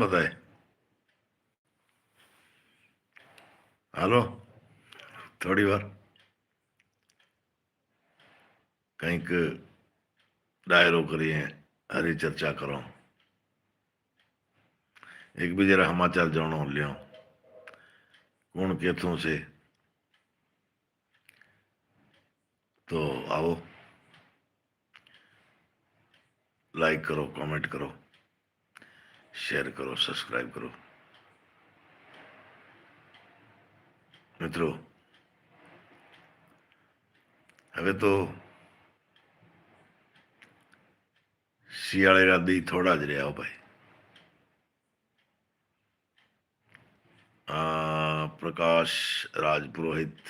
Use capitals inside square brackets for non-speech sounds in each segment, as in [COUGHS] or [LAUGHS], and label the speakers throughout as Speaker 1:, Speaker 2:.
Speaker 1: બધાય હાલો થોડી વાર કંઈક ડાયરો કરીએ હરી ચર્ચા કરો એકબીજાના સમાચાર જાણો લ્યો કોણ કેથું છે તો આવો લાઈક કરો કોમેન્ટ કરો શેર કરો સબસ્ક્રાઈબ કરો. મિત્રો, હવે તો શિયાળેના દી થોડા જ રહ્યા ભાઈ. પ્રકાશ રાજપુરોહિત,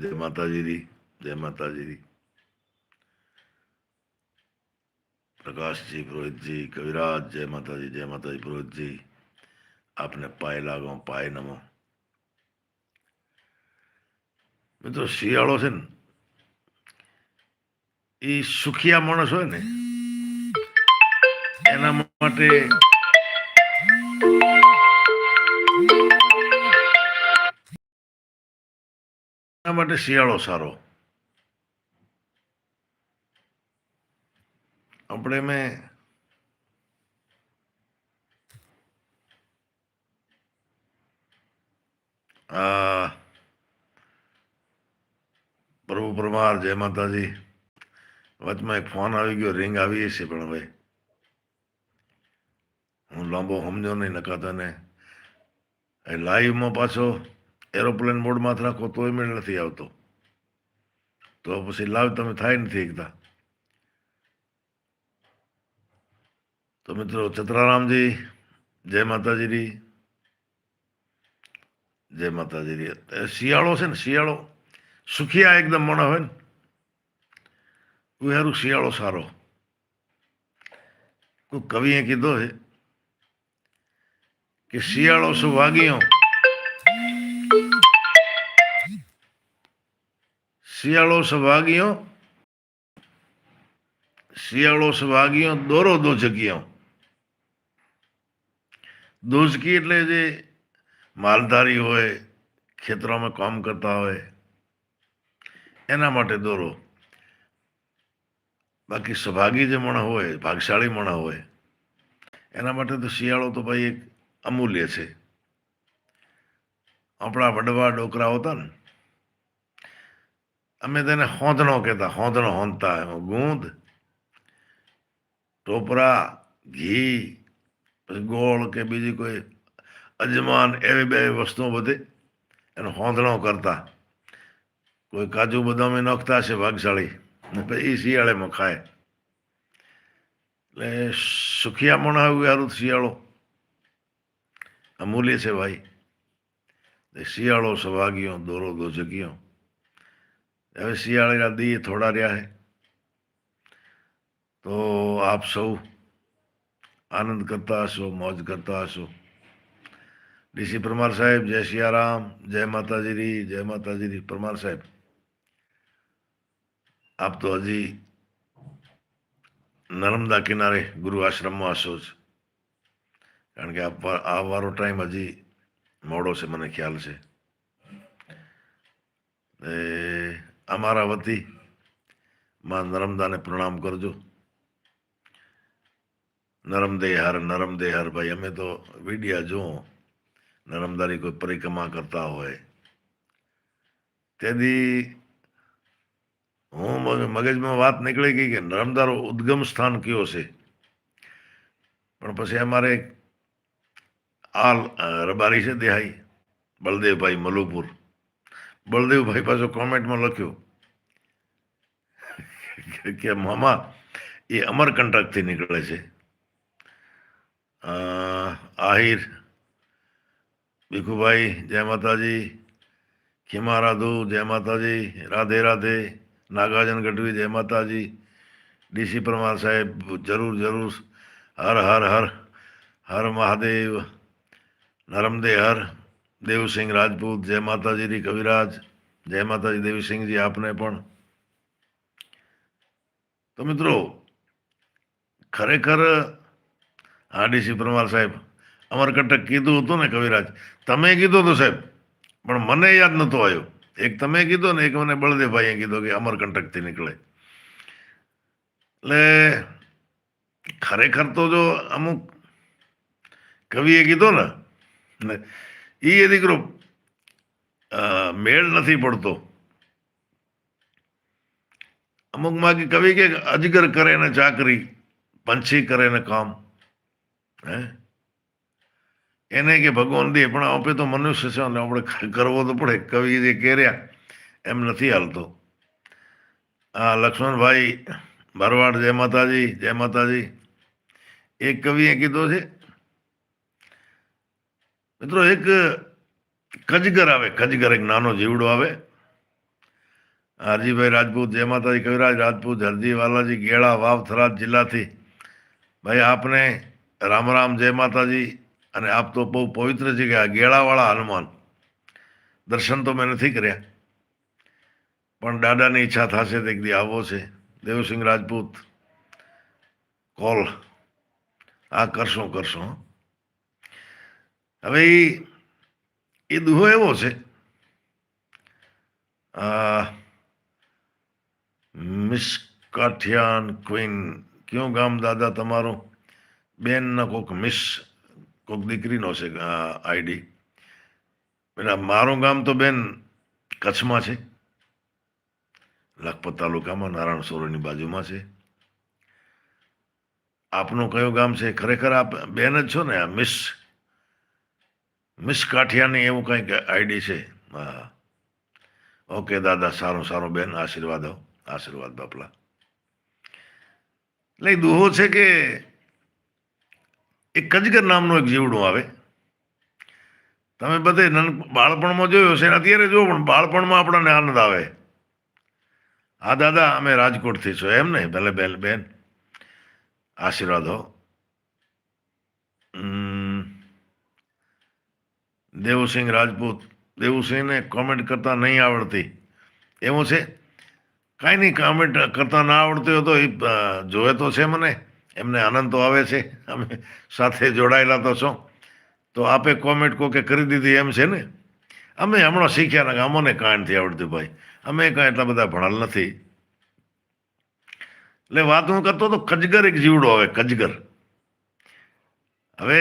Speaker 1: જય માતાજી દી જય માતાજી દી પ્રકાશજી પુરોહિતજી કવિરાજ જય માતાજી જય માતાજી પુરોહિતજી આપને પાય લાગો, પાય નમો. મિત્રો, શિયાળો છે ને એ સુખિયા માણસ હોય ને, એના માટે એના માટે શિયાળો સારો. મેં આ પ્રભુ પરમાર જય માતાજી. વચમાં એક ફોન આવી ગયો, રિંગ આવી છે પણ હવે. હું લાંબો સમજો નહીં નકાતો ને એ લાઈવમાં પાછો એરોપ્લેન મોડમાં રાખો તોય મેળ નથી આવતો. તો પછી લાવ તમે થાય નથી એકતા. તો મિત્રો ચતરારામજી જય માતાજીની, જય માતાજી શિયાળો છે ને, શિયાળો સુખિયા એકદમ મણા હોય ને. એ હારું શિયાળો સારો. કોઈ કવિએ કીધો છે કે શિયાળો સુવાગીયો શિયાળો સવાગીયો શિયાળો સવાગીયો દોરો દો જગ્યાઓ. દોજકી એટલે જે માલધારી હોય, ખેતરોમાં કામ કરતા હોય, એના માટે દોરો. બાકી સભાગી જે મણ હોય, ભાગશાળી મણ હોય, એના માટે તો શિયાળો તો ભાઈ એક અમૂલ્ય છે. આપણા વડવા ડોકરા હતા ને, અમે તેને હોંધણો કહેતા, હોંધણો હોંધતા. ગૂંધ ટોપરા, ઘી ગોળ કે બીજી કોઈ અજમાન એવી બે વસ્તુઓ બધી એનો હોંધણો કરતા. કોઈ કાજુ બદામે નખતા છે ભાગશાળી, ને પછી એ શિયાળેમાં ખાય. એટલે સુખિયા પણ આવ્યું યારું શિયાળો. અમૂલ્ય છે ભાઈ. શિયાળો સવાગ્યો દોરો દો જગ્યો હવે શિયાળેના દી થોડા રહ્યા છે. તો આપ સૌ આનંદ કરતા હશો, મોજ કરતા હશો. ડીસી પરમાર સાહેબ, જય સિયારામ જય માતાજીરી જય માતાજીરી પરમાર સાહેબ, આપ તો હજી નર્મદા કિનારે ગુરુ આશ્રમમાં હશો જ. કારણ કે આ વારો ટાઈમ હજી મોડો છે, મને ખ્યાલ છે. એ, અમારા વતી માં નર્મદાને પ્રણામ કરજો. નરમદે હર નરમદે હર ભાઈ, અમે તો વિડિયા જો નરમદારી કોઈ પરિક્રમા કરતા હોય. તેથી હું મગજમાં વાત નીકળી ગઈ કે નરમદારો ઉદ્ગમ સ્થાન કયો છે? પણ પછી અમારે આ રબારી છે દેહાઈ બળદેવભાઈ મલુપુર. બળદેવભાઈ પાછો કોમેન્ટમાં લખ્યું કે મામા, એ અમરકંટકથી નીકળે છે. આહિર, ભીખુભાઈ, જય માતાજી ખીમા રાધુ જય માતાજી, રાધે રાધે, નાગાર્જુન ગઢવી, જય માતાજી, ડીસી પરમાર સાહેબ, જરૂર જરૂર, હર હર હર હર મહાદેવ, નરમદે હર, દેવસિંહ રાજપૂત, જય માતાજીની કવિરાજ, જય માતાજી દેવીસિંહજી આપને પણ. તો મિત્રો, ખરેખર આરડીસી પરમાર સાહેબ અમરકંટક કીધું હતું ને કવિરાજ, તમે કીધું હતું સાહેબ, પણ મને યાદ નહોતો આવ્યો. એક તમે કીધો ને એક મને બળદેવભાઈએ કીધો કે અમરકંટકથી નીકળે. એટલે ખરેખર તો જો અમુક કવિએ કીધો ને એ દીકરો મેળ નથી પડતો. અમુકમાં કવિ કે અજગર કરે ને ચાકરી, પંછી કરે ને કામ. હે એને કે ભગવાન દે, પણ આપે તો મનુષ્ય છે અને આપણે કરવો તો પડે. કવિ જે કેર્યા, એમ નથી હાલતો. આ લક્ષ્મણભાઈ ભરવાડ, જય માતાજી જય માતાજી. એક કવિએ કીધો છે, મિત્રો, એક કજગર આવે કજગર એક નાનો જીવડો આવે. હરજીભાઈ રાજપૂત, જય માતાજી, કવિરાજ રાજપૂત, હરજી વાલાજી, ગેળા, વાવ થરાદ જિલ્લાથી. ભાઈ, આપને રામ રામ, જય માતાજી. અને આપ તો બહુ પવિત્ર આ ગેળાવાળા હનુમાન. દર્શન તો મેં નથી કર્યા. પણ દાદાની ઈચ્છા થશે તો દી આવો છે. દેવસિંહ રાજપૂત કોલ આ કરશું કરશું. હવે એ દુહો એવો છે. મિસ કાઠિયાન ક્વીન, કયું ગામ દાદા તમારું? બેનનો કોઈક મિસ કોઈક દીકરીનો છે આઈડી. પેલા મારું ગામ તો બેન કચ્છમાં છે. લખપત તાલુકામાં, નારાયણ સરોવરની બાજુમાં છે. આપનું કયું ગામ છે? ખરેખર આપ, બેન જ છો ને, આ મિસ મિસ કાઠિયાની એવું કંઈક આઈડી છે. હા. ઓકે, દાદા, સારું સારું, બેન, આશીર્વાદ આશીર્વાદ બાપલા. એટલે દુહો છે કે એક કજગર નામનું એક જીવડું આવે. તમે બધે બાળપણમાં જોયો છે અત્યારે જો પણ બાળપણમાં આપણને આનંદ આવે. હા, દાદા, અમે રાજકોટથી છો, એમ ને? ભલે બેન બેન. આશીર્વાદ હો. દેવુસિંહ રાજપૂત. દેવુસિંહને કોમેન્ટ કરતા નહીં આવડતી. એવું છે? કાંઈ નહીં કોમેન્ટ કરતા ના આવડતું હોય તો એ જોયે તો છે મને. એમને આનંદ તો આવે છે. અમે સાથે જોડાયેલા તો છો. તો આપે કોમેન્ટ કોકે કરી દીધી એમ છે ને? અમે હમણાં શીખ્યા ને અમને કાંઈ નથી આવડતું ભાઈ. અમે કાંઈ એટલા બધા ભણાલ નથી. એટલે વાત હું કરતો તો કજગર એક જીવડો આવે કજગર હવે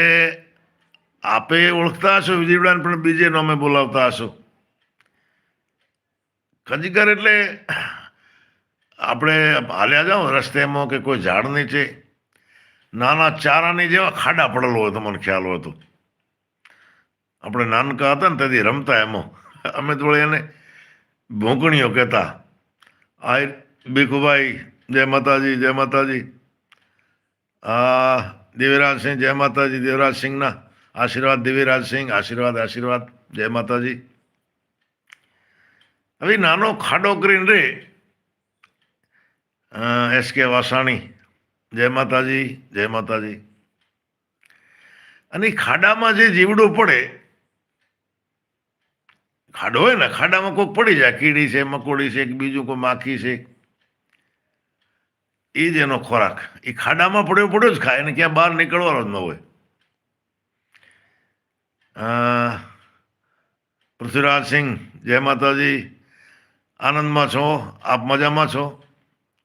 Speaker 1: આપે ઓળખતા હશો જીવડાને, પણ બીજે નામે બોલાવતા હશો. કજગર એટલે આપણે હાલ્યા જાઓ રસ્તેમાં કે કોઈ ઝાડ નીચે. નાના ચારાની જેવા ખાડા પડેલો હોય, તમને ખ્યાલ હોય તો. આપણે નાનકા હતા ને તેથી રમતા એમાં. અમે થોડી એને ભોંકણીઓ કહેતા. આ ભીખુભાઈ, જય માતાજી જય માતાજી. આ દેવીરાજસિંહ જય માતાજી દેવરાજસિંહના આશીર્વાદ દેવીરાજસિંહ આશીર્વાદ આશીર્વાદ, જય માતાજી. હવે નાનો ખાડો કરીને રે એસ કે વાસાણી જય માતાજી જય માતાજી. અને ખાડામાં જે જીવડો પડે, ખાડો હોય ને, ખાડામાં કોઈક પડી જાય, કીડી છે, મકોડી છે બીજું કોઈ માખી છે. એ જ એનો ખોરાક. એ ખાડામાં પડ્યો પડ્યો જ ખાય, એને ક્યાં બહાર નીકળવાનો જ ન હોય. પૃથ્વીરાજ સિંહ, જય માતાજી. આનંદમાં છો, આપ મજામાં છો?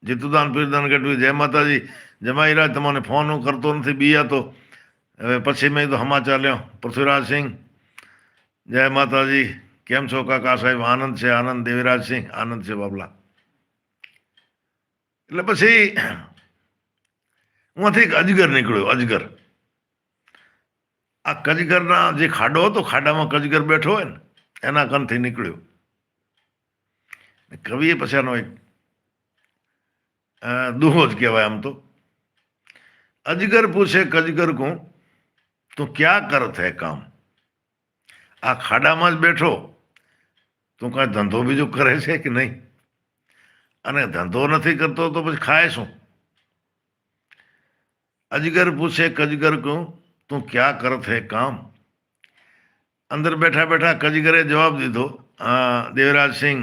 Speaker 1: જીતુદાન પીરદાન ગઢવી, જય માતાજી. જમાઈરાજ તમને ફોન હું કરતો નથી બીયા તો. હવે પછી મેં તો સમાચાર લ્યો. પૃથ્વીરાજસિંહ જય માતાજી. કેમ છો કાકા સાહેબ? આનંદ છે, આનંદ. દેવીરાજસિંહ આનંદ છે બાબલા. એટલે પછી હુંથી એક અજગર નીકળ્યો, અજગર. આ કજગરના જે ખાડો હતો, ખાડામાં કજગર બેઠો હોય ને, એના કનથી નીકળ્યો. કવિએ પછી આનો એક દુહો જ કહેવાય આમ તો. અજગર પૂછે કજગર કો તું ક્યાં કરત હે કામ આ ખાડામાં જ બેઠો તું કાંઈ ધંધો બીજો કરે છે કે નહીં અને ધંધો નથી કરતો તો પછી ખાય શું અજગર પૂછે કજગર કો તું ક્યાં કરત હે કામ અંદર બેઠા બેઠા કજગરે જવાબ દીધો હા દેવરાજસિંહ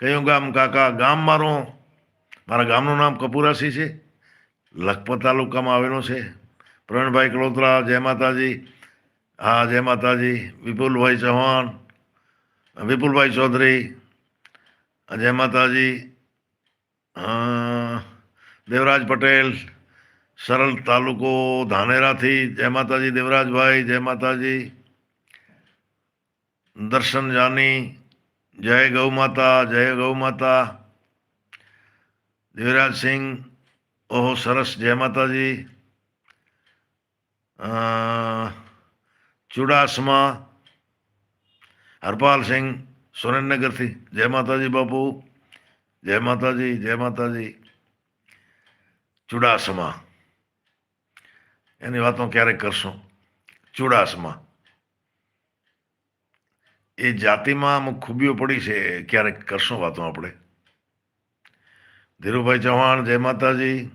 Speaker 1: કયું ગામ કાકા ગામ મારું મારા ગામનું નામ કપુરાસી છે લખપત તાલુકામાં આવેલો છે. પ્રવીણભાઈ કલોત્રા, જય માતાજી. હા, જય માતાજી. વિપુલભાઈ ચૌહાણ, વિપુલભાઈ ચૌધરી. જય માતાજી. દેવરાજ પટેલ સરળ તાલુકો ધાનેરાથી. જય માતાજી, દેવરાજભાઈ. જય માતાજી. દર્શન જાની. જય ગૌ માતા, જય ગૌ માતા. દેવરાજસિંહ ઓહો, સરસ, જય માતાજી. ચુડાસમા હરપાલસિંહ સુરેન્દ્રનગરથી. જય માતાજી બાપુ. જય માતાજી જય માતાજી. ચુડાસમા. એની વાતો ક્યારેક કરશું? ચુડાસમા. એ જાતિમાં અમુક ખૂબીઓ પડી છે ક્યારેક કરશું વાતો આપણે? ધીરુભાઈ ચૌહાણ, જય માતાજી.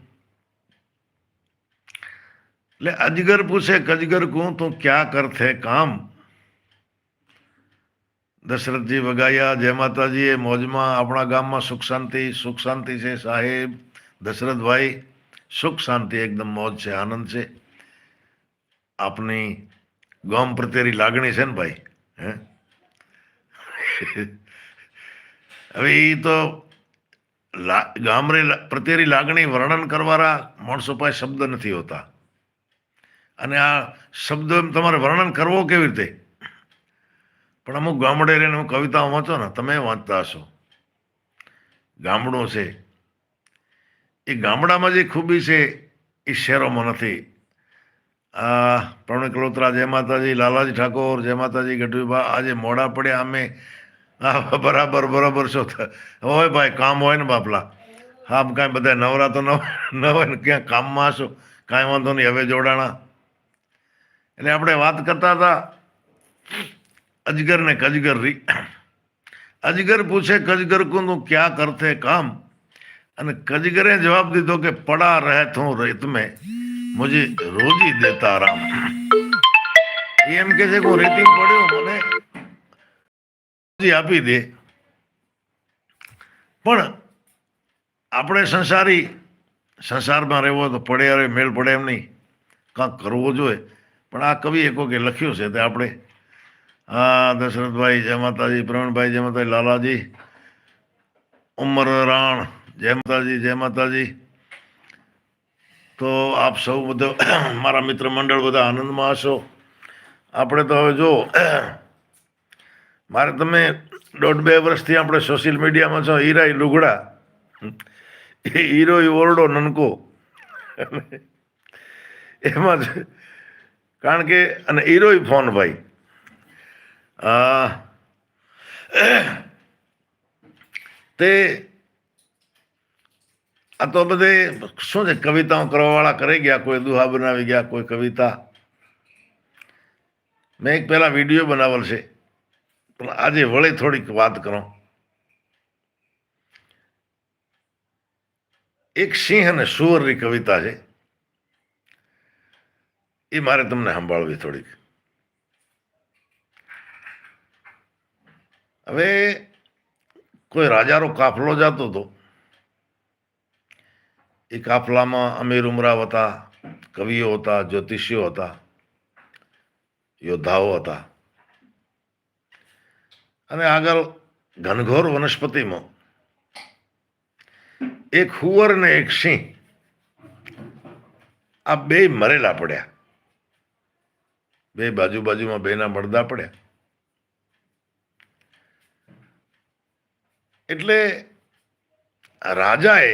Speaker 1: એટલે અજગર પૂછે કજગર કું તું ક્યાં કરથે કામ દશરથજી વગાયા જય માતાજી એ મોજમાં આપણા ગામમાં સુખ શાંતિ સુખ શાંતિ છે સાહેબ દશરથભાઈ સુખ શાંતિ એકદમ મોજ છે આનંદ છે આપની ગામ પ્રત્યેની લાગણી છે ને ભાઈ હે હવે એ તો ગામરે પ્રત્યેની લાગણી વર્ણન કરવાના માણસો પાસે શબ્દ નથી હોતા અને આ શબ્દ એમ તમારે વર્ણન કરવો કેવી રીતે? પણ અમુક ગામડે રહીને હું કવિતાઓ વાંચો ને, તમે વાંચતા હશો. ગામડું છે. એ ગામડામાં જે ખૂબી છે, એ શહેરોમાં નથી. આ પ્રવીણ કલોત્રા, જય માતાજી, લાલાજી ઠાકોર, જય માતાજી ગઢવીબા આજે મોડા પડ્યા, અમે હા બરાબર બરાબર છો હોય ભાઈ, કામ હોય ને બાપલા. હા કાંઈ બધા નવરા તો ન હોય ને, ક્યાં કામમાં હશો? કાંઈ વાંધો નહીં, હવે જોડાણા. એટલે આપણે વાત કરતા હતા અજગર ને કજગર રી અજગર પૂછે, કજગર કો તું ક્યાં કરતે કામ? અને કજગરે જવાબ દીધો કે, પડા રહે હું રેત મેં મુજે રોજી દેતા રામ. એમ કે છે કે હું રેતી પડ્યો, મને રોજી આપી દે. પણ આપણે સંસારી સંસારમાં રહેવો તો પડે અરે, મેળ પડે એમ નહીં. કાંક કરવો જોઈએ પણ આ કવિ એક કે લખ્યું છે તે આપણે. હા, દશરથભાઈ જય માતાજી, પ્રવીણભાઈ જય માતાજી, લાલાજી ઉમર રાણ જય માતાજી જય માતાજી. તો આપ સૌ બધો [COUGHS] મારા મિત્ર મંડળ બધા આનંદમાં હશો. આપણે તો હવે જો [COUGHS] મારે તમે દોઢ બે વર્ષથી આપણે સોશિયલ મીડિયામાં છો હીરા લુગડા. [COUGHS] હીરો ઓરડો નનકો. [LAUGHS] એમાં જ કારણ કે, અને હીરોય ફોન ભાઈ. તે, આ તો બધે, શું છે, કવિતાઓ કરવાવાળા કરી ગયા, કોઈ દુહા બનાવી ગયા, કોઈ કવિતા. મેં એક પહેલાં વીડિયો બનાવેલ છે. પણ આજે વળી થોડીક વાત કરો. એક સિંહ અને સુવરની કવિતા છે. એ મારે તમને સંભાળવી થોડીક. હવે કોઈ રાજાનો કાફલો જતો હતો એ કાફલામાં અમીર ઉમરાવ હતા, કવિઓ હતા, જ્યોતિષીઓ હતા, યોદ્ધાઓ હતા. અને આગળ ઘનઘોર વનસ્પતિમાં એક હુવર ને એક સિંહ આ બે મરેલા પડ્યા. બે બાજુ બાજુમાં બેના મળદા પડ્યા. એટલે રાજાએ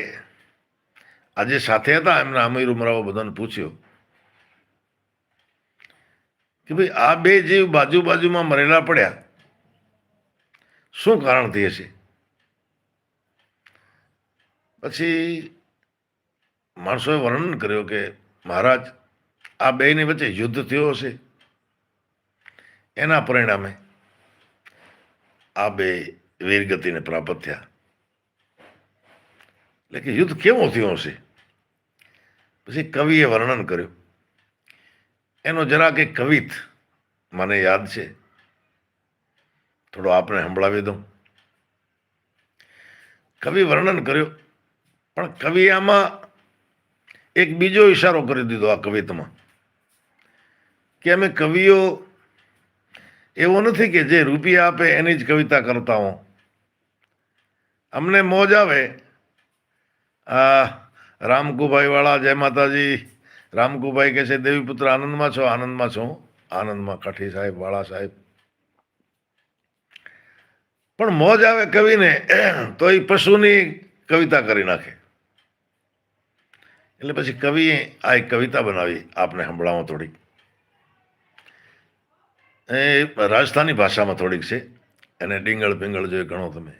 Speaker 1: આજે સાથે હતા, એમના અમીર ઉમરાઓ બધાને પૂછ્યું કે ભાઈ, આ બે જીવ બાજુ બાજુમાં મરેલા પડ્યા, શું કારણથી હશે? પછી માણસોએ વર્ણન કર્યું કે મહારાજ, આ બેની વચ્ચે યુદ્ધ થયો હશે. એના પરિણામે આ બે વીરગતિને પ્રાપ્ત થયા. એટલે કે યુદ્ધ કેવું થયું હશે? પછી કવિએ વર્ણન કર્યું. એનો જરાક એક કવિત મને યાદ છે. થોડો આપને સંભળાવી દઉં. કવિ વર્ણન કર્યું, પણ કવિ આમાં એક બીજો ઈશારો કરી દીધો આ કવિતામાં, કે અમે કવિઓ એવું નથી કે જે રૂપિયા આપે એની જ કવિતા કરતા હું. અમને મોજ આવે. આ રામકુભાઈ વાળા, જય માતાજી. રામકુભાઈ કહે છે, દેવીપુત્ર, આનંદમાં છો? આનંદમાં છો. આનંદમાં કાઠી સાહેબ, વાળા સાહેબ. પણ મોજ આવે કવિને, તો એ પશુની કવિતા કરી નાખે. એટલે પછી કવિએ આ એક કવિતા બનાવી આપને સંભળાવો થોડીક. એ રાજસ્થાની ભાષામાં થોડીક છે. એને ડીંગળ પિંગળ જોઈ ગણો તમે.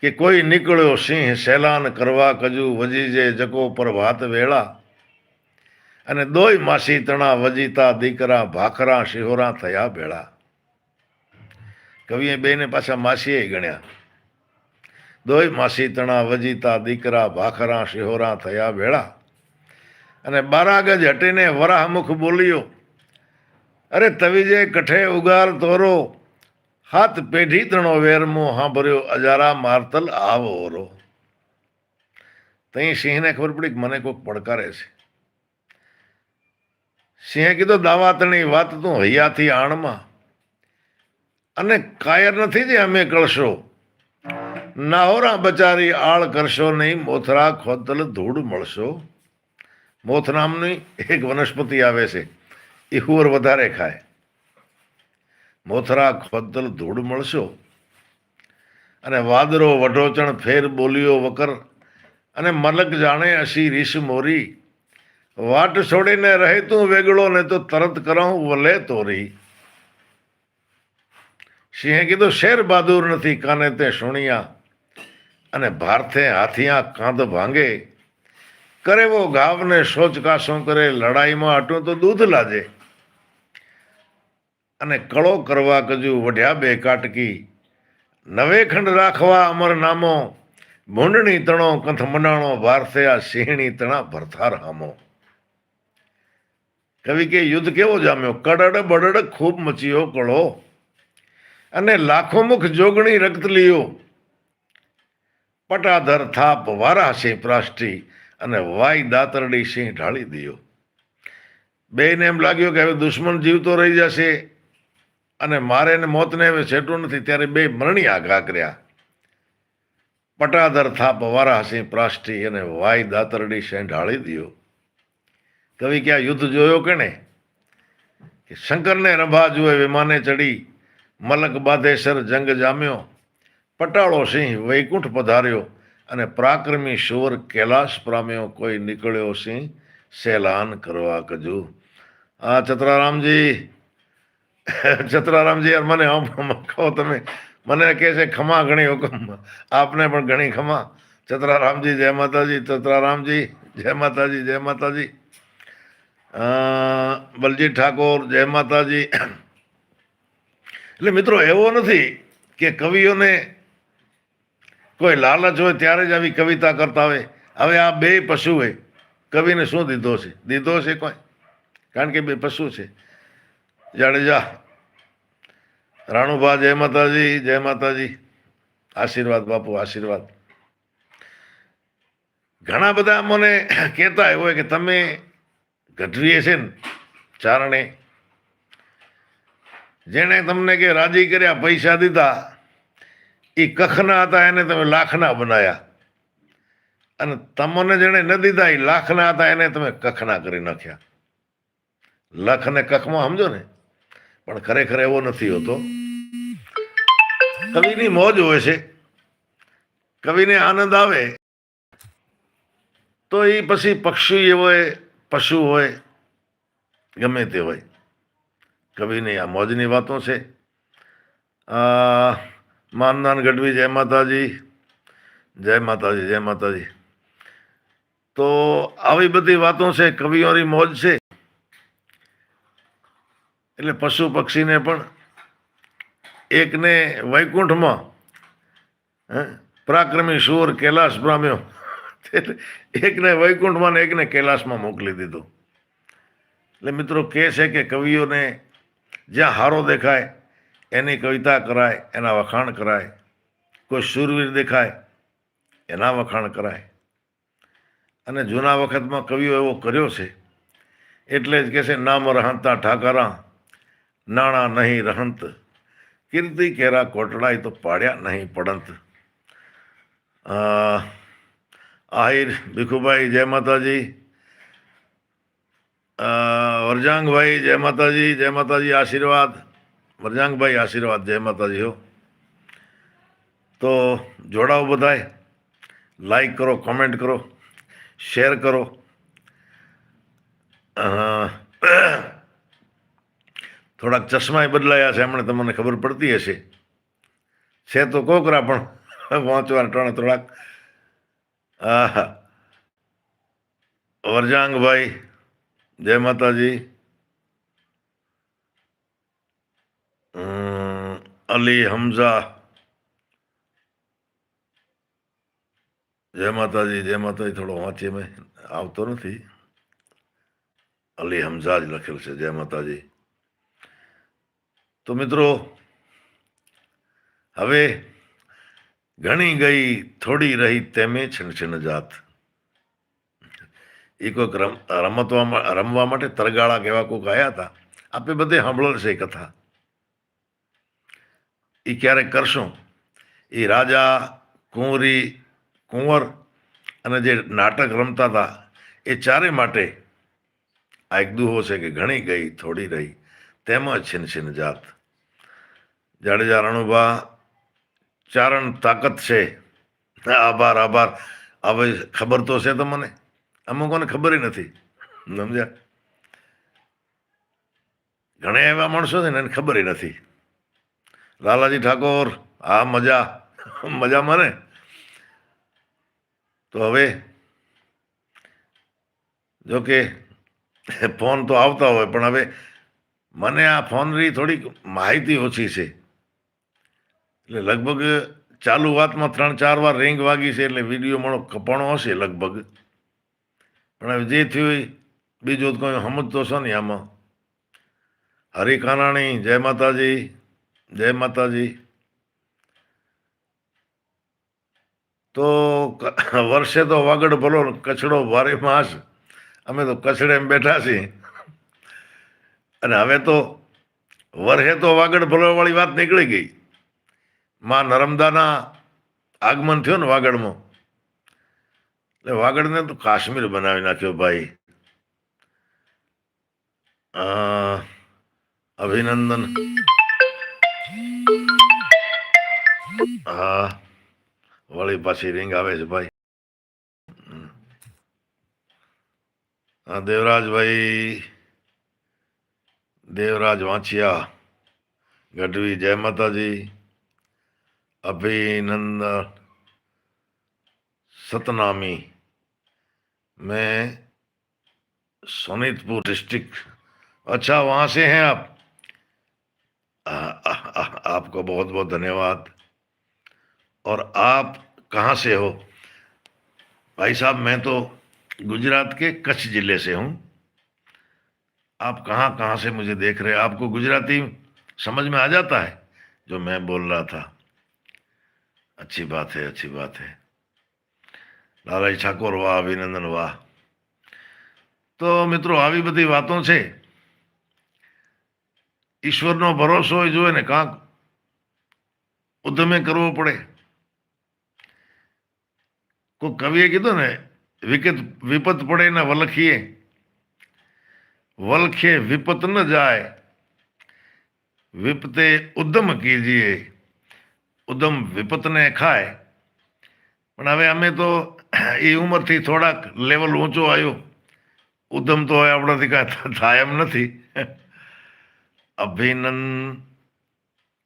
Speaker 1: કે કોઈ નીકળ્યો સિંહ સેલાન કરવા કજુ વજી જે જકો પર ભાત વેળા. અને દોય માસી તણા વજીતા દીકરા ભાખરા શિહોરા થયા ભેળા. કવિએ બેને પાછા માસીએ ગણ્યા. દોય માસી તણા વજીતા દીકરા ભાખરા શિહોરા થયા ભેળા. અને બારાગજ હટીને વરાહમુખ બોલ્યો અરે તવીજે કઠે ઉગાર તોરો, હાથ પેઢી તણો વેરમો હાંભર્યો, અજારા મારતલ આવો ઓરો. તઈ સિંહને ખબર પડી કે મને કોઈક પડકારે છે. સિંહે કીધું, દાવાતણી વાત તું હૈયાથી આણમાં. અને કાયર નથી જે અમે કળશો નાહોરા બચારી આળ કરશો નહીં, મોથરા ખોતલ ધૂળ મળશો. મોથ નામની એક વનસ્પતિ આવે છે. એ હુવર વધારે ખાય. મોથરા ખોદલ ધૂળ મળશો. અને વાદરો, વઢોચણ, ફેર બોલ્યો વકર અને મલક જાણે અશી રીસ મોરી. વાટ છોડીને રહે તું વેગળો, ને તો તરત કરાઉં વલે તોરી. સિંહે કીધું, શેર બહાદુર નથી, કાને તે સુણિયા? અને ભારતે હાથિયા કાંધ ભાંગે. કરે ઘાવને સોચ કરે, લડાઈમાં હટું તો દૂધ લાજે. અને કળો કરવા કજુ વઢ્યા બે કાટકી. નવે ખંડ રાખવા અમર નામો. ભૂંડણી તણો કંથ મનાણો ભારતે આ સિંહણી તણા ભરથાર હામો. કવિ કે, યુદ્ધ કેવો જામ્યો? કડડ બડડ ખૂબ મચીયો કળો. અને લાખો મુખ જોગણી રક્ત લીયો. પટાધર થાપ વારા સિંહ પ્રાષ્ટી અને વાય દાતરડી સિંહ ઢાળી દિયો. બેને એમ લાગ્યું કે હવે દુશ્મન જીવતો રહી જશે. અને મારે ને મોતને હવે છેટું નથી, ત્યારે બે મરણી આઘા કર્યા. પટાદર થાપ વારા સિંહ પ્રાષ્ટી અને વાય દાતરડી શેંઢાળી ઢાળી દિયો. કવિ કે આ યુદ્ધ જોયો કે ને કે શંકરને રંભા જુએ વિમાને ચડી, મલક બાધેસર જંગ જામ્યો. પટાળો સિંહ વૈકુંઠ પધાર્યો અને પ્રાક્રમી શૂર કૈલાશ પામ્યો કોઈ નીકળ્યો સિંહ સેલાન કરવા કજુ. આ ચતરારામજી [LAUGHS] ચતરારામજી યાર, મને આમ કહો તમે. મને કહે છે, ખમા ઘણી હુકમ આપને પણ ઘણી ખમા. ચતરારામજી જય માતાજી ચતરારામજી જય માતાજી જય માતાજી. બલજી ઠાકોર, જય માતાજી. એટલે મિત્રો, એવો નથી કે કવિઓને કોઈ લાલચ હોય ત્યારે જ આવી કવિતા કરતા હોય. હવે આ બે પશુ હોય. કવિને શું દીધો છે? દીધો છે કોઈ? કારણ કે બે પશુ છે. જાડેજા. રાણુભા, જય માતાજી જય માતાજી. આશીર્વાદ, બાપુ, આશીર્વાદ. ઘણા બધા મને કહેતા હોય કે તમે ગઢવીએ છે ને, ચારણે. જેણે તમને કે રાજી કર્યા, પૈસા દીધા, એ કખના હતા, એને તમે લાખના બનાવ્યા અને તમને જેણે ન દીધા, એ લાખના હતા, એને તમે કખના કરી નાખ્યા. લખ ને કખમાં, સમજો ને? પણ ખરેખર એવો નથી હોતો. કવિની મોજ હોય છે. કવિને આનંદ આવે, તો એ પછી પક્ષી હોય, પશુ હોય, ગમે તે હોય. કવિની આ મોજની વાતો છે. માનદાન ગઢવી, જય માતાજી જય માતાજી જય માતાજી. તો આવી બધી વાતો છે, કવિઓની મોજ છે. એટલે પશુ પક્ષીને પણ એકને વૈકુંઠમાં પરાક્રમી સૂર કૈલાસ બ્રામ્યો એકને વૈકુંઠમાં ને એકને કૈલાસમાં મોકલી દીધો. એટલે મિત્રો કહે છે કે કવિઓને જ્યાં હારો દેખાય, એની કવિતા કરાય, એના વખાણ કરાય. કોઈ શૂરવીર દેખાય, એના વખાણ કરાય. અને જૂના વખતમાં કવિઓ એવો કર્યો છે. એટલે જ કહે છે, નામ રહતા ઠાકરા નાણાં નહીં રહંત કીર્તિ કેરા કોટડાય તો પાડ્યા નહીં પડંત અ, આહિર ભીખુભાઈ જય માતાજી અ, વરજાંગભાઈ જય માતાજી જય માતાજી આશીર્વાદ વરજાંગભાઈ આશીર્વાદ જય માતાજી હો તો જોડાઓ બધાય લાઈક કરો કોમેન્ટ કરો શેર કરો અ, થોડાક ચશ્માય બદલાયા છે હમણાં તમને ખબર પડતી હશે. છે તો કોકરા પણ વાંચવા ત્રણ થોડાક. આહા. વરજાંગભાઈ, જય માતાજી. અલી હમઝા. જય માતાજી જય માતાજી, થોડો વાંચીએ મેં. આવતો નથી. અલી હમઝા જ લખેલ છે, જય માતાજી. તો મિત્રો, હવે ઘણી ગઈ થોડી રહી તેમે છીણ છીણ જાત. એ કોઈક રમ રમતવા રમવા માટે તરગાળા કેવા કોઈક આવ્યા હતા. આપે બધે સાંભળેલ છે કથા. એ ક્યારેક કરશું? એ રાજા, કુંવરી, કુંવર અને જે નાટક રમતા હતા, એ ચારે માટે આ એક દુહો છે કે ઘણી ગઈ થોડી રહી તેમાં છિન છિન જાત. જાડેજા રણુભા ચારણ તાકાત છે. આભાર આભાર. હવે ખબર તો છે તમને? અમુકોને ખબર નથી. સમજ્યા? ઘણા એવા માણસો છે ને એને ખબર નથી. લાલાજી ઠાકોર આ મજા. મજામાં ને? તો હવે જો કે ફોન તો આવતા હોય, પણ હવે મને આ ફોનની થોડીક માહિતી ઓછી છે. એટલે લગભગ ચાલુ વાતમાં ત્રણ, ચાર વાર રિંગ વાગી છે એટલે વીડિયો મળો કપાણો હશે લગભગ. પણ હવે જે થયું બીજું તો કોઈ સમજતો છો ને આમાં. હરિકાનાણી જય માતાજી જય માતાજી. તો વર્ષે તો વાગડ ભલો કચડો ભારે માસ. અમે તો કચડે એમ બેઠા છીએ. અને હવે તો વર્ષે તો વાગડ ભલો વાળી વાત નીકળી ગઈ. માં નર્મદાના આગમન થયું ને વાગડમાં. એટલે વાગડને તો કાશ્મીર બનાવી નાખ્યો ભાઈ. અભિનંદન. હા, વળી પાછી રિંગ આવે છે ભાઈ. હા, દેવરાજભાઈ, દેવરાજ વાંચિયા ગઢવી, જય માતાજી. अभिनंदन। सतनामी मैं सोनीतपुर डिस्ट्रिक्ट। अच्छा वहाँ से हैं आप? आ, आ, आ, आपको बहुत बहुत धन्यवाद। और आप कहाँ से हो? भाई साहब मैं तो गुजरात के कच्छ ज़िले से हूँ। आप कहाँ कहाँ से मुझे देख रहे हैं? आपको गुजराती समझ में आ जाता है जो मैं बोल रहा था। अच्छी बात है अच्छी बात है લાલાજી ઠાકોર વાહ અભિનંદન વાહ તો મિત્રો આવી બધી વાતો છે ઈશ્વરનો ભરોસો હોય જોઈએ ને કાંક ઉદ્યમે કરવો પડે કોઈ કવિએ કીધું ને વિકત વિપત પડે ને વલખીએ વલખે વિપત ન જાય વિપતે ઉદ્યમ કીજીએ ઉદમ વિપતને ખાય પણ હવે અમે તો એ ઉંમરથી થોડાક લેવલ ઊંચો આવ્યો ઉદમ તો હવે આપણાથી કાંઈ થાય એમ નથી અભિનંદ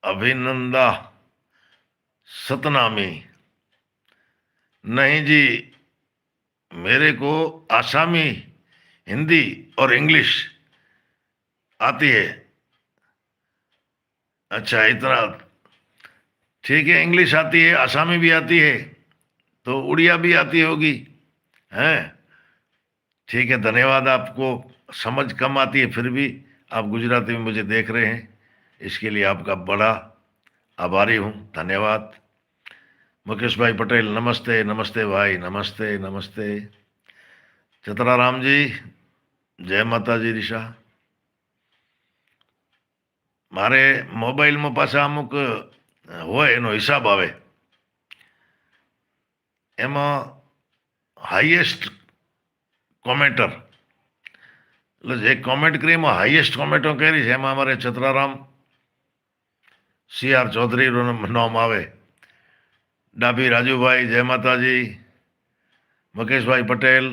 Speaker 1: अभिनंदा सतनामी नहीं जी मेरे को आसामी हिंदी और इंग्लिश आती है अच्छा इतना ठीक है इंग्लिश आती है आसामी भी आती है तो उड़िया भी आती होगी हैं ठीक है धन्यवाद आपको समझ कम आती है फिर भी आप गुजराती में मुझे देख रहे हैं इसके लिए आपका बड़ा आभारी हूँ धन्यवाद मुकेश भाई पटेल नमस्ते नमस्ते भाई नमस्ते नमस्ते चतराराम जी जय माता जी ऋषा મારે મોબાઈલમાં પાછા અમુક હોય, એનો હિસાબ આવે. એમાં હાઈએસ્ટ કોમેન્ટર એટલે જે કોમેન્ટ કરી, એમાં હાઈએસ્ટ કોમેન્ટો કરી છે, એમાં અમારે છત્રારામ સી આર ચૌધરીનું નામ આવે. ડાભી રાજુભાઈ, જય માતાજી, મુકેશભાઈ પટેલ,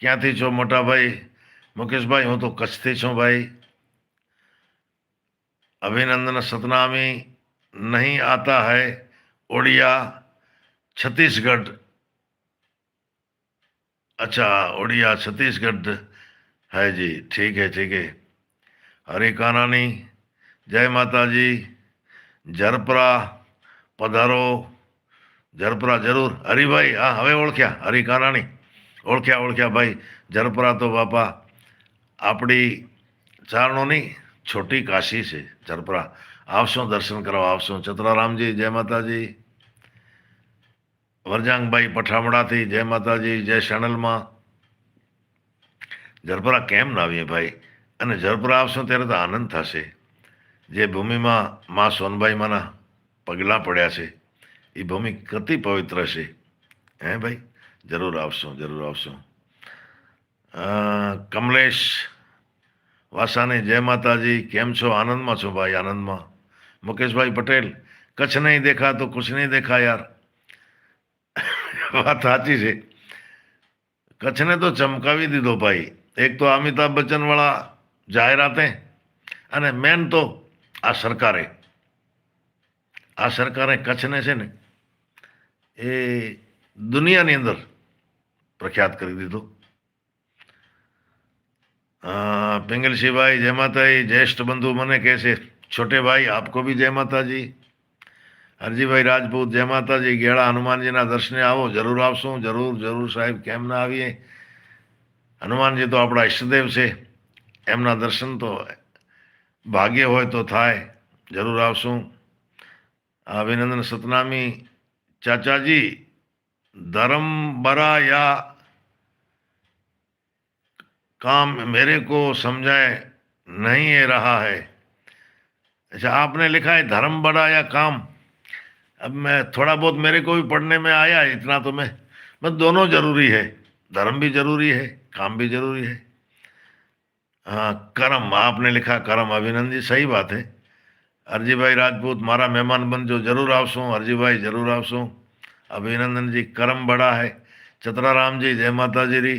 Speaker 1: ક્યાંથી છો મોટાભાઈ મુકેશભાઈ, હું તો કચ્છથી છું ભાઈ. અભિનંદન સતનામી नहीं आता है ओडिया छत्तीसगढ़ अच्छा ओडिया छत्तीसगढ़ है जी ठीक है ठीक है हरे कानानी जय माता जी જરપરા પધારો જરપરા જરૂર હરિભાઈ હા હવે ઓળખ્યા હરી કાનાણી ઓળખ્યા ઓળખ્યા ભાઈ જરપરા તો બાપા આપણી ચારણોની છોટી કાશી છે જરપરા આવશો દર્શન કરવા આવશો ચતરારામજી, જય માતાજી. વરજાંગભાઈ પઠામડાથી, જય માતાજી, જય શણલમાં જરપરા કેમ ના આવીએ ભાઈ? અને જરપરા આવશો ત્યારે તો આનંદ થશે. જે ભૂમિમાં મા સોનભાઈમાંના પગલાં પડ્યા છે એ ભૂમિ કતિ પવિત્ર છે. હે ભાઈ? જરૂર આવશો જરૂર આવશો કમલેશ વાસાની, જય માતાજી. કેમ છો? આનંદમાં છો ભાઈ? આનંદમાં. મુકેશભાઈ પટેલ, કચ્છ નહીં દેખા તો કુછ નહીં દેખા યાર. વાત સાચી છે. કચ્છને તો ચમકાવી દીધો ભાઈ. એક તો અમિતાભ બચ્ચનવાળા જાહેરાતે અને મેન તો આ સરકારે. આ સરકારે કચ્છને છે ને એ દુનિયાની અંદર પ્રખ્યાત કરી દીધો. પિંગલસિંહભાઈ જેમાતાઈ જ્યેષ્ઠ બંધુ મને કહે છે ज्येष्ठ बंधु मने कैसे छोटे भाई आपको भी जय माता जी હરજી ભાઈ રાજપૂત જય માતાજી ગેળા હનુમાનજીના દર્શને આવો જરૂર આવશું જરૂર જરૂર સાહેબ કેમ ના આવીએ હનુમાનજી તો આપણા ઈષ્ટદેવ છે એમના દર્શન તો ભાગ્ય હોય તો થાય જરૂર આવશું અભિનંદન સતનામી ચાચાજી ધર્મ બરા યા काम मेरे को समझाए नहीं है रहा है अच्छा आपने लिखा है, धर्म बड़ा या काम? अब मैं थोड़ा बहुत मेरे को भी पढ़ने में आया इतना तो मैं मैं दोनों ज़रूरी है। धर्म भी ज़रूरी है, काम भी ज़रूरी है। हाँ कर्म, आपने लिखा कर्म, अभिनंद जी सही बात है। अरजी भाई राजपूत, मारा मेहमान बन जो ज़रूर आवसो अरजी भाई ज़रूर आवसो अभिनंदन जी, कर्म बड़ा है। चतरा राम जी, जय माता जी री।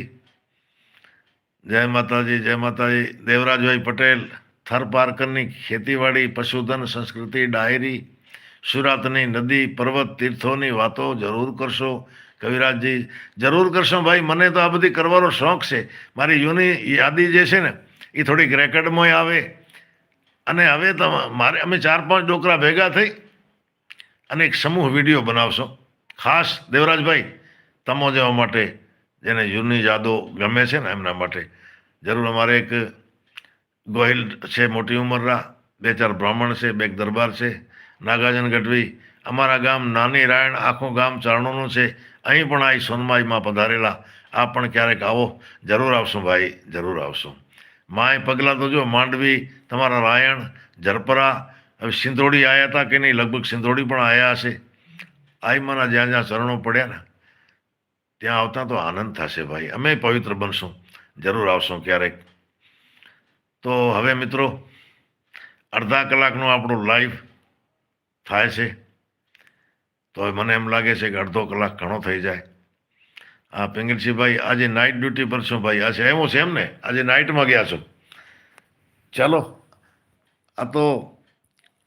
Speaker 1: जय माता जी, जय माता जी। देवराज भाई पटेल પાર્કરની ખેતીવાડી, પશુધન, સંસ્કૃતિ, ડાયરી, સુરતની નદી, પર્વત, તીર્થોની વાતો જરૂર કરશો. કવિરાજજી, જરૂર કરશો ભાઈ, મને તો આ બધી કરવાનો શોખ છે. મારી જૂની યાદી જે છે ને, એ થોડીક રેકર્ડમાં આવે. અને હવે મારે, અમે ચાર પાંચ ડોકરા ભેગા થઈ અને એક સમૂહ વીડિયો બનાવશો. ખાસ દેવરાજભાઈ, તમો જેવા માટે, જેને જૂની યાદો ગમે છે ને, એમના માટે. જરૂર અમારે એક ગોહિલ છે, મોટી ઉંમરના, બે ચાર બ્રાહ્મણ છે, બે દરબાર છે, નાગાજન ગઢવી, અમારા ગામ નાની રાયણ આખું ગામ ચરણોનું છે, અહીં પણ આ સોનમાઈમાં પધારેલા, આ પણ ક્યારેક આવો, જરૂર આવશું ભાઈ, જરૂર આવશું. માય પગલાં તો જો, માંડવી, તમારા રાયણ ઝરપરા હવે સિંધોડી આવ્યા હતા કે નહીં, લગભગ સિંધોડી પણ આવ્યા હશે. આઈમાના જ્યાં જ્યાં ચરણો પડ્યા ને, ત્યાં આવતા તો આનંદ થશે ભાઈ, અમે પવિત્ર બનશું, જરૂર આવશું ક્યારેક. હવે મિત્રો, અડધા કલાકનું આપણું લાઈવ થાય છે. તો હવે મને એમ લાગે છે કે અડધો કલાક ઘણો થઈ જાય. હા પિંગલસિંહભાઈ, આજે નાઇટ ડ્યુટી પર છું ભાઈ? આ એવું છે એમ ને? આજે નાઇટમાં ગયા છો? ચાલો, આ તો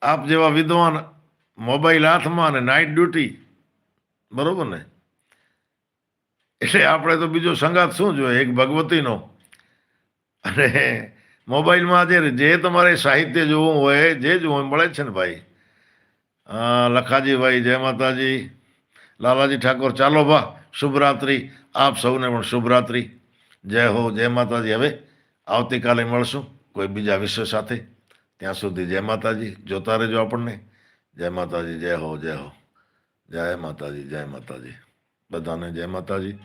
Speaker 1: આપ જેવા વિદ્વાન મોબાઈલ હાથમાં અને નાઇટ ડ્યુટી બરોબર ને? એટલે આપણે તો બીજો સંગાત શું જોઈએ? એક ભગવતીનો. અને મોબાઈલમાં જે જે તમારે સાહિત્ય જોવું હોય, જે જોવું મળે છે ને ભાઈ. લખાજીભાઈ, જય માતાજી, લાલાજી ઠાકોર, ચાલો ભા, શુભરાત્રિ. આપ સૌને પણ શુભરાત્રિ. જય હો, જય માતાજી. હવે આવતીકાલે મળશું કોઈ બીજા વિષય સાથે. ત્યાં સુધી જય માતાજી. જોતા રહેજો આપણને. જય માતાજી, જય હો જય હો. જય માતાજી જય માતાજી. બધાને જય માતાજી.